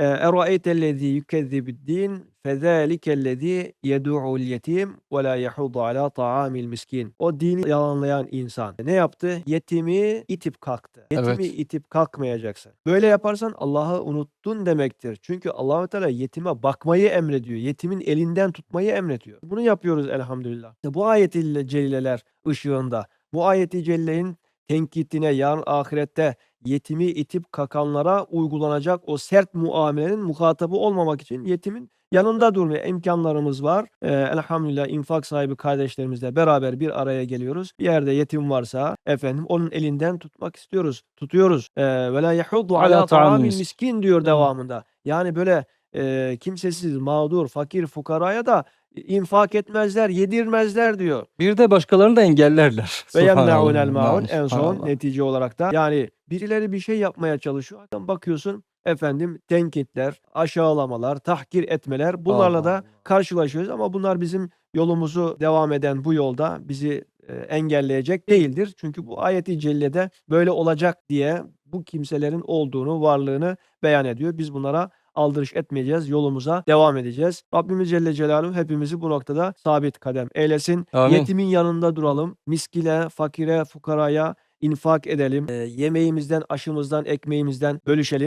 Eee, "Eraeytellezî yukezzibü'd-dîn fezâlikellezî yedû'ul yetim ve lâ yahuddu alâ ta'âmil miskin." O dini yalanlayan insan ne yaptı? Yetimi itip kalktı. Yetimi Evet. itip kalkmayacaksın. Böyle yaparsan Allah'ı unuttun demektir. Çünkü Allahu Teala yetime bakmayı emrediyor. Yetimin elinden tutmayı emrediyor. Bunu yapıyoruz elhamdülillah. İşte bu ayet-i celileler ışığında, bu ayet-i celilenin tenkitine, yarın ahirette yetimi itip kakanlara uygulanacak o sert muamelenin muhatabı olmamak için yetimin yanında durmaya imkanlarımız var. Eee, elhamdülillah infak sahibi kardeşlerimizle beraber bir araya geliyoruz. Bir yerde yetim varsa efendim onun elinden tutmak istiyoruz. Tutuyoruz. "Ve lâ yahuddu alâ ta'amil miskin." miskin" diyor devamında. Yani böyle, eee, kimsesiz, mağdur, fakir, fukaraya da infak etmezler, yedirmezler diyor. Bir de başkalarını da engellerler. Ve Subhanallah. maun en son netice olarak da yani birileri bir şey yapmaya çalışıyor. Adam bakıyorsun efendim tenkitler, aşağılamalar, tahkir etmeler bunlarla Allah da karşılaşıyoruz ama bunlar bizim yolumuzu devam eden bu yolda bizi, eee, engelleyecek değildir. Çünkü bu ayet-i cellede böyle olacak diye bu kimselerin olduğunu, varlığını beyan ediyor. Biz bunlara aldırış etmeyeceğiz. Yolumuza devam edeceğiz. Rabbimiz Celle Celaluhu hepimizi bu noktada sabit kadem eylesin. Amin. Yetimin yanında duralım. Miskine, fakire, fukaraya infak edelim. Eee, yemeğimizden, aşımızdan, ekmeğimizden bölüşelim.